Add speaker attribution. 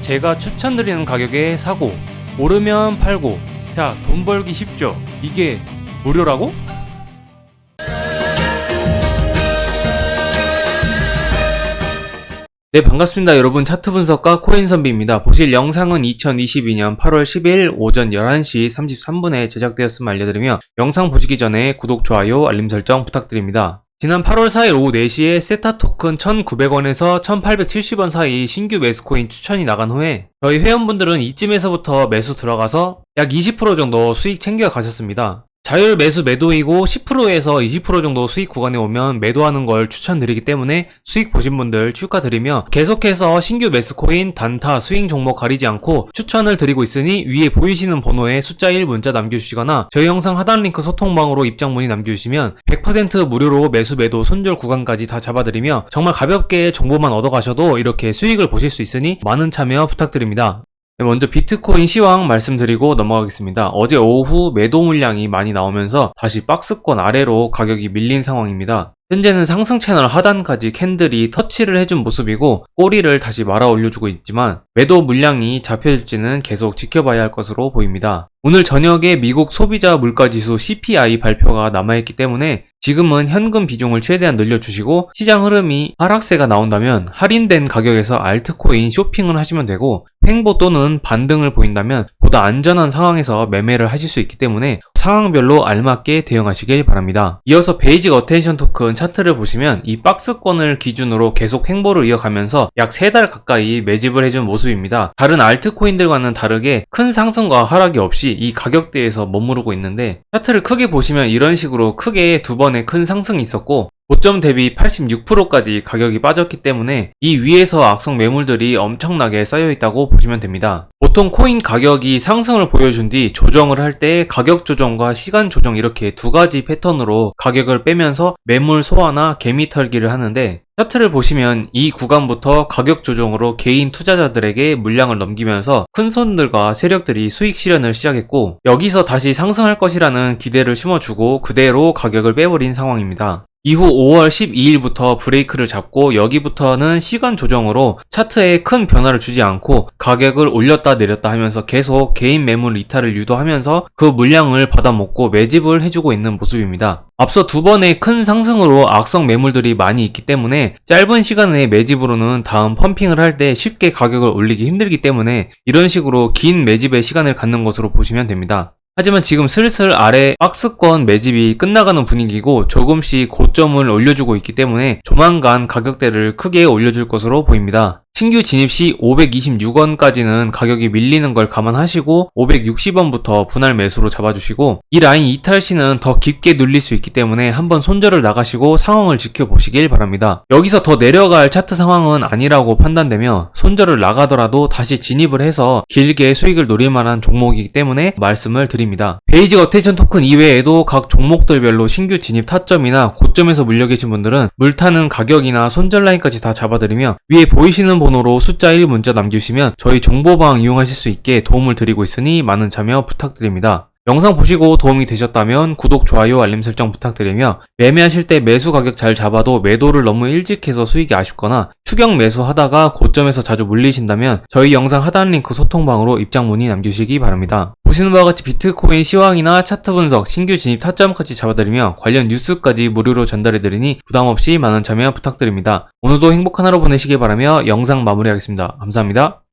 Speaker 1: 제가 추천드리는 가격에 사고 오르면 팔고 자 돈 벌기 쉽죠? 이게 무료라고? 네 반갑습니다. 여러분 차트 분석가 코인 선비입니다. 보실 영상은 2022년 8월 10일 오전 11시 33분에 제작되었음을 알려드리며 영상 보시기 전에 구독, 좋아요, 알림 설정 부탁드립니다 지난 8월 4일 오후 4시에 세타 토큰 1,900원에서 1,870원 사이 신규 매수코인 추천이 나간 후에 저희 회원분들은 이쯤에서부터 매수 들어가서 약 20% 정도 수익 챙겨 가셨습니다. 자율 매수 매도이고 10%에서 20% 정도 수익 구간에 오면 매도하는 걸 추천드리기 때문에 수익 보신 분들 축하드리며 계속해서 신규 매수 코인, 단타, 스윙 종목 가리지 않고 추천을 드리고 있으니 위에 보이시는 번호에 숫자 1 문자 남겨주시거나 저희 영상 하단 링크 소통방으로 입장 문의 남겨주시면 100% 무료로 매수 매도 손절 구간까지 다 잡아드리며 정말 가볍게 정보만 얻어가셔도 이렇게 수익을 보실 수 있으니 많은 참여 부탁드립니다. 네, 먼저 비트코인 시황 말씀드리고 넘어가겠습니다. 어제 오후 매도 물량이 많이 나오면서 다시 박스권 아래로 가격이 밀린 상황입니다. 현재는 상승 채널 하단까지 캔들이 터치를 해준 모습이고 꼬리를 다시 말아 올려주고 있지만 매도 물량이 잡혀질지는 계속 지켜봐야 할 것으로 보입니다. 오늘 저녁에 미국 소비자 물가지수 CPI 발표가 남아있기 때문에 지금은 현금 비중을 최대한 늘려주시고 시장 흐름이 하락세가 나온다면 할인된 가격에서 알트코인 쇼핑을 하시면 되고 횡보 또는 반등을 보인다면 보다 안전한 상황에서 매매를 하실 수 있기 때문에 상황별로 알맞게 대응하시길 바랍니다. 이어서 베이직 어텐션 토큰 차트를 보시면 이 박스권을 기준으로 계속 횡보를 이어가면서 약 3달 가까이 매집을 해준 모습입니다. 다른 알트코인들과는 다르게 큰 상승과 하락이 없이 이 가격대에서 머무르고 있는데 차트를 크게 보시면 이런 식으로 크게 두 번의 큰 상승이 있었고 고점 대비 86%까지 가격이 빠졌기 때문에 이 위에서 악성 매물들이 엄청나게 쌓여 있다고 보시면 됩니다. 보통 코인 가격이 상승을 보여준 뒤 조정을 할 때 가격 조정과 시간 조정 이렇게 두 가지 패턴으로 가격을 빼면서 매물 소화나 개미 털기를 하는데 차트를 보시면 이 구간부터 가격 조정으로 개인 투자자들에게 물량을 넘기면서 큰 손들과 세력들이 수익 실현을 시작했고 여기서 다시 상승할 것이라는 기대를 심어주고 그대로 가격을 빼버린 상황입니다. 이후 5월 12일부터 브레이크를 잡고 여기부터는 시간 조정으로 차트에 큰 변화를 주지 않고 가격을 올렸다 내렸다 하면서 계속 개인 매물 이탈을 유도하면서 그 물량을 받아먹고 매집을 해주고 있는 모습입니다. 앞서 두 번의 큰 상승으로 악성 매물들이 많이 있기 때문에 짧은 시간에 매집으로는 다음 펌핑을 할 때 쉽게 가격을 올리기 힘들기 때문에 이런 식으로 긴 매집의 시간을 갖는 것으로 보시면 됩니다. 하지만 지금 슬슬 아래 박스권 매집이 끝나가는 분위기고 조금씩 고점을 올려주고 있기 때문에 조만간 가격대를 크게 올려줄 것으로 보입니다. 신규 진입 시 526원까지는 가격이 밀리는 걸 감안하시고 560원부터 분할 매수로 잡아주시고 이 라인 이탈 시는 더 깊게 눌릴 수 있기 때문에 한번 손절을 나가시고 상황을 지켜보시길 바랍니다. 여기서 더 내려갈 차트 상황은 아니라고 판단되며 손절을 나가더라도 다시 진입을 해서 길게 수익을 노릴 만한 종목이기 때문에 말씀을 드립니다. 베이직 어테이션 토큰 이외에도 각 종목들별로 신규 진입 타점이나 고점에서 물려 계신 분들은 물타는 가격이나 손절 라인까지 다 잡아드리며 위에 보이시는 번호로 숫자 1 문자 남겨주시면 저희 정보방 이용하실 수 있게 도움을 드리고 있으니 많은 참여 부탁드립니다. 영상 보시고 도움이 되셨다면 구독, 좋아요, 알림 설정 부탁드리며 매매하실 때 매수 가격 잘 잡아도 매도를 너무 일찍 해서 수익이 아쉽거나 추격 매수하다가 고점에서 자주 물리신다면 저희 영상 하단 링크 소통방으로 입장 문의 남겨주시기 바랍니다. 보시는 바와 같이 비트코인 시황이나 차트 분석, 신규 진입 타점까지 잡아드리며 관련 뉴스까지 무료로 전달해드리니 부담없이 많은 참여 부탁드립니다. 오늘도 행복한 하루 보내시길 바라며 영상 마무리하겠습니다. 감사합니다.